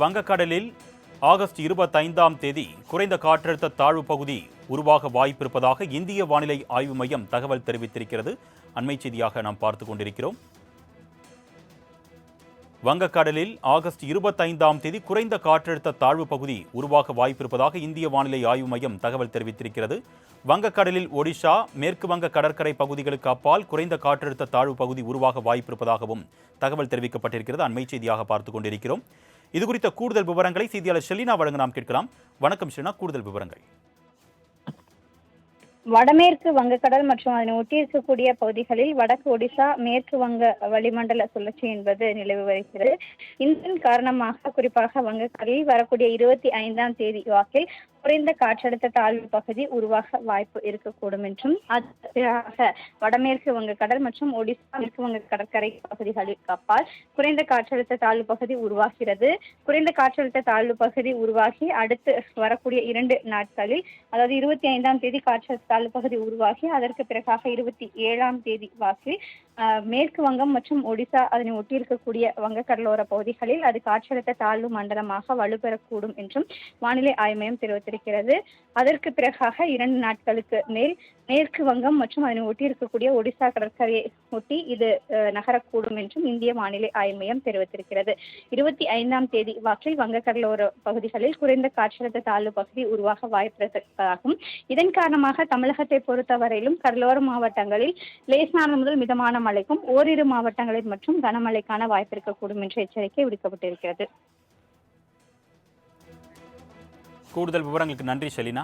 வங்கக்கடலில் ஆகஸ்ட் இருபத்தைந்தாம் தேதி குறைந்த காற்றழுத்த தாழ்வு பகுதி உருவாக வாய்ப்பிருப்பதாக இந்திய வானிலை ஆய்வு மையம் தகவல் தெரிவித்திருக்கிறது. அண்மை செய்தியாக நாம் பார்த்து கொண்டிருக்கிறோம். வங்கக்கடலில் ஆகஸ்ட் இருபத்தைந்தாம் தேதி குறைந்த காற்றழுத்த தாழ்வு பகுதி உருவாக வாய்ப்பிருப்பதாக இந்திய வானிலை ஆய்வு மையம் தகவல் தெரிவித்திருக்கிறது. வங்கக்கடலில் ஒடிஷா மேற்கு வங்க கடற்கரை பகுதிகளுக்கு அப்பால் குறைந்த காற்றழுத்த தாழ்வு பகுதி உருவாக வாய்ப்பிருப்பதாகவும் தகவல் தெரிவிக்கப்பட்டிருக்கிறது. அண்மை செய்தியாக பார்த்து கொண்டிருக்கிறோம். இது குறித்த கூடுதல் விவரங்களை செய்தியாளர் ஷெலினா வழங்க நாம் கேட்கலாம். வணக்கம் ஷெலினா கூடுதல் விவரங்கள். வடமேற்கு வங்கக்கடல் மற்றும் அதனை ஒட்டி இருக்கக்கூடிய பகுதிகளில் வடக்கு ஒடிசா மேற்கு வங்க வளிமண்டல சுழற்சி என்பது நிலவி வருகிறது. இதன் காரணமாக குறிப்பாக வங்கக்கடலில் வரக்கூடிய இருபத்தி ஐந்தாம் தேதி வாக்கில் குறைந்த காற்றழுத்த தாழ்வு பகுதி உருவாக வாய்ப்பு இருக்கக்கூடும் என்றும் அதற்காக வடமேற்கு வங்கக்கடல் மற்றும் ஒடிசா மேற்கு வங்க கடற்கரை பகுதிகளுக்கு அப்பால் குறைந்த காற்றழுத்த தாழ்வு பகுதி உருவாகிறது. குறைந்த காற்றழுத்த தாழ்வு பகுதி உருவாகி அடுத்து வரக்கூடிய இரண்டு நாட்களில் அதாவது இருபத்தி ஐந்தாம் தேதி காற்றழுத்த தாழ்வு பகுதி உருவாகி அதற்கு பிறகாக இருபத்தி ஏழாம் தேதி வாக்கில் மேற்கு வங்கம் மற்றும் ஒடிசா அதனை ஒட்டி இருக்கக்கூடிய வங்கக்கடலோர பகுதிகளில் அது காற்றழுத்த தாழ்வு மண்டலமாக வலுப்பெறக்கூடும் என்றும் வானிலை ஆய்வு மையம் தெரிவித்திருக்கிறது. அதற்கு பிறகாக இரண்டு நாட்களுக்கு மேல் மேற்கு வங்கம் மற்றும் அதனை ஒட்டி இருக்கக்கூடிய ஒடிசா கடற்கரையை ஒட்டி இது நகரக்கூடும் என்றும் இந்திய வானிலை ஆய்வு மையம் தெரிவித்திருக்கிறது. இருபத்தி ஐந்தாம் தேதி வாக்கில் வங்கக்கடலோர பகுதிகளில் குறைந்த காற்றழுத்த தாழ்வு பகுதி உருவாக வாய்ப்பிருப்பதாகும். இதன் காரணமாக தமிழகத்தை பொறுத்தவரையிலும் கடலோர மாவட்டங்களில் லேசானது முதல் மிதமான மழைக்கும் ஓரிரு மாவட்டங்களில் மற்றும் கனமழைக்கான வாய்ப்பு இருக்கக்கூடும் என்ற எச்சரிக்கை விடுக்கப்பட்டிருக்கிறது. கூடுதல் விவரங்களுக்கு நன்றி ஷெலினா.